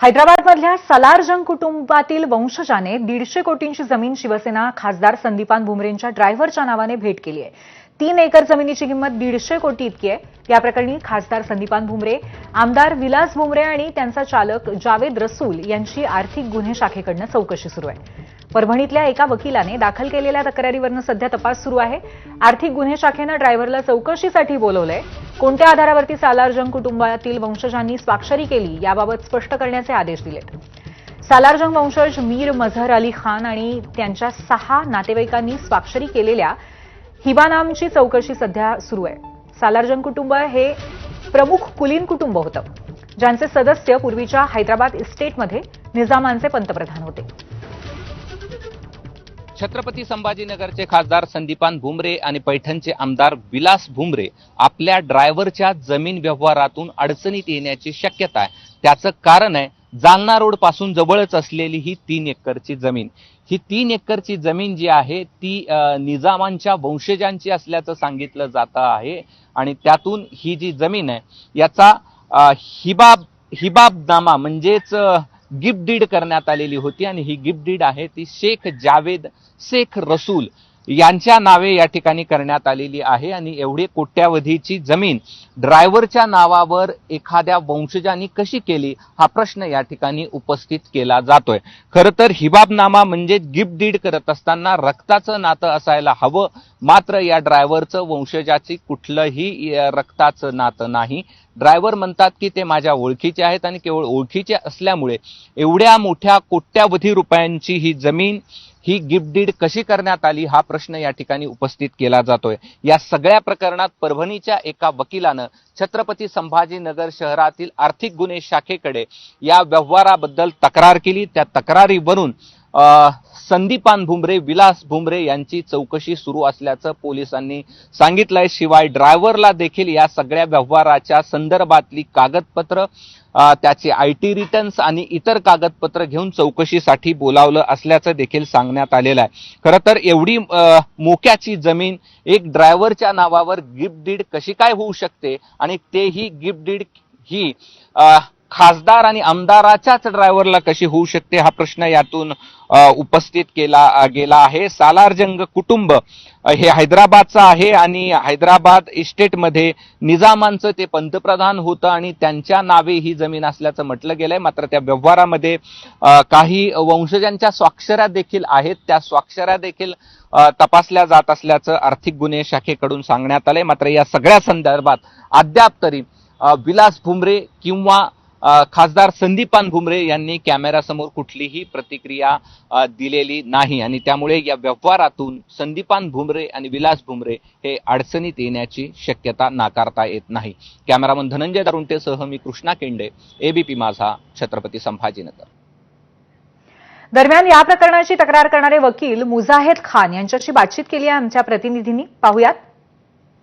हैदराबादमधल्या सलारजंग कुटुंबातील वंशजाने दीडशे कोटींची जमीन शिवसेना खासदार संदीपान भुमरेंच्या ड्रायव्हरच्या नावाने भेट केली आहे. तीन एकर जमिनीची किंमत दीडशे कोटी इतकी आहे. या प्रकरणी खासदार संदीपान भुमरे आमदार विलास भुमरे आणि त्यांचा चालक जावेद रसूल यांची आर्थिक गुन्हे शाखेकडनं चौकशी सुरू आहे. परभणीतल्या एका वकिलाने दाखल केलेल्या तक्रारीवरनं सध्या तपास सुरू आहे. आर्थिक गुन्हे शाखेनं ड्रायव्हरला चौकशीसाठी बोलवलंय. कोणत्या आधारावरती सालारजंग कुटुंबातील वंशजांनी स्वाक्षरी केली याबाबत स्पष्ट करण्याचे आदेश दिलेत. सालारजंग वंशज मीर मझहर अली खान आणि त्यांच्या सहा नातेवाईकांनी स्वाक्षरी केलेल्या हिबानामची चौकशी सध्या सुरू आहे. सालार्जन कुटुंब हे प्रमुख कुलीन कुटुंब होतं ज्यांचे सदस्य पूर्वीच्या हैदराबाद इस्टेटमध्ये निजामांचे पंतप्रधान होते. छत्रपती संभाजीनगरचे खासदार संदीपान भुमरे आणि पैठणचे आमदार विलास भुमरे आपल्या ड्रायव्हरच्या जमीन व्यवहारातून अडचणीत येण्याची शक्यता आहे. त्याचं कारण आहे जालना रोडपासून जवळच असलेली ही तीन एकरची जमीन. ही तीन एकरची जमीन जी आहे ती निजामांच्या वंशजांची असल्याचं सांगितलं जातं आहे. आणि त्यातून ही जी जमीन आहे याचा हिबाब हिबाबनामा म्हणजेच गिफ्ट डीड करण्यात आलेली होती. आणि ही गिफ्ट डीड आहे ती शेख जावेद शेख रसूल यांच्या नावे या ठिकाणी करण्यात आलेली आहे आणि एवढी कोट्यावधीची जमीन ड्रायव्हरच्या नावावर एखाद्या वंशजांनी कशी केली हा प्रश्न या ठिकाणी उपस्थित केला जातोय. खरं तर हिबाबनामा म्हणजे गिफ्ट डीड करत असताना रक्ताचं नातं असायला हवं मात्र या ड्रायव्हरचं वंशजाची कुठलंही रक्ताचं नातं नाही. ड्रायव्हर म्हणतात की ते माझ्या ओळखीचे आहेत आणि केवळ ओळखीचे असल्यामुळे एवढ्या मोठ्या कोट्यावधी रुपयांची ही जमीन ही गिफ्ट डीड कशी करण्यात आली हा प्रश्न या ठिकाणी उपस्थित केला जातोय. या सगळ्या प्रकरणात परभणीच्या एका वकिलानं छत्रपती संभाजीनगर शहरातील आर्थिक गुन्हे शाखेकडे या व्यवहाराबद्दल तक्रार केली. त्या तक्रारीवरून संदीपान भुमरे विलास भुमरे यांची चौकशी सुरू असल्याचं पोलिसांनी सांगितलंय. शिवाय ड्रायव्हरला देखील या सगळ्या व्यवहाराच्या संदर्भातली कागदपत्र त्याचे आय टी रिटर्न्स आणि इतर कागदपत्र घेऊन चौकशीसाठी बोलावलं असल्याचं देखील सांगण्यात आलेलं आहे. खरं तर एवढी मोक्याची जमीन एक ड्रायव्हरच्या नावावर गिफ्ट डीड कशी काय होऊ शकते? आणि तेही गिफ्ट डीड ही खासदार आणि आमदाराच्याच ड्रायव्हरला कशी होऊ शकते हा प्रश्न यातून उपस्थित केला गेला आहे. सालारजंग कुटुंब हे हैदराबादचं आहे आणि हैदराबाद इस्टेटमध्ये निजामांचं ते पंतप्रधान होतं आणि त्यांच्या नावे ही जमीन असल्याचं म्हटलं गेलंय. मात्र त्या व्यवहारामध्ये काही वंशजांच्या स्वाक्षऱ्या देखील आहेत. त्या स्वाक्षऱ्या देखील तपासल्या जात असल्याचं आर्थिक गुन्हे शाखेकडून सांगण्यात आलंय. मात्र या सगळ्या संदर्भात अद्याप तरी विलास भुमरे किंवा खासदार संदीपान भुमरे यांनी कॅमेऱ्यासमोर कुठलीही प्रतिक्रिया दिलेली नाही. आणि त्यामुळे या व्यवहारातून संदीपान भुमरे आणि विलास भुमरे हे अडचणीत येण्याची शक्यता नाकारता येत नाही. कॅमेरामन धनंजय दारुंटेसह मी कृष्णा केंडे एबीपी माझा छत्रपती संभाजीनगर. दरम्यान या प्रकरणाची तक्रार करणारे वकील मुजाहेद खान यांच्याशी बातचीत केली आहे आमच्या प्रतिनिधींनी. पाहुयात.